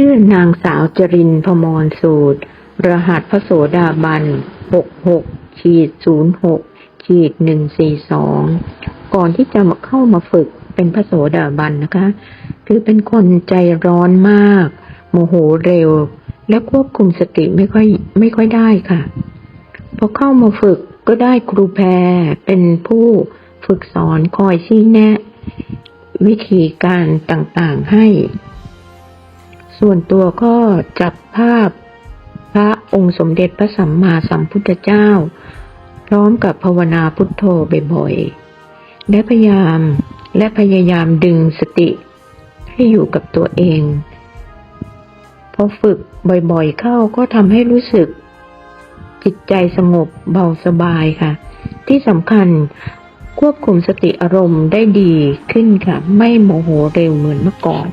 ื่อนางสาวจรินพมรสูตร รหัสพระโสดาบันหกหกขีดศูนย์หกขีดหนึ่งสี่สองก่อนที่จะมาเข้ามาฝึกเป็นพระโสดาบันนะคะ คือเป็นคนใจร้อนมาก โมโหเร็ว และควบคุมสติไม่ค่อยไม่ค่อยได้ค่ะ พอเข้ามาฝึกก็ได้ครูแพรเป็นผู้ฝึกสอนคอยชี้แนะ วิธีการต่างๆให้ ส่วนตัวก็จับภาพพระองค์สมเด็จพระสัมมาสัมพุทธเจ้า พร้อมกับภาวนาพุทโธบ่อยๆ และพยายามและพยายามดึงสติให้อยู่กับตัวเอง พอฝึกบ่อยๆเข้าก็ทำให้รู้สึก จิตใจสงบเบาสบายค่ะ ที่สำคัญควบคุมสติอารมณ์ได้ดีขึ้นค่ะ ไม่โมโหเร็วเหมือนเมื่อก่อน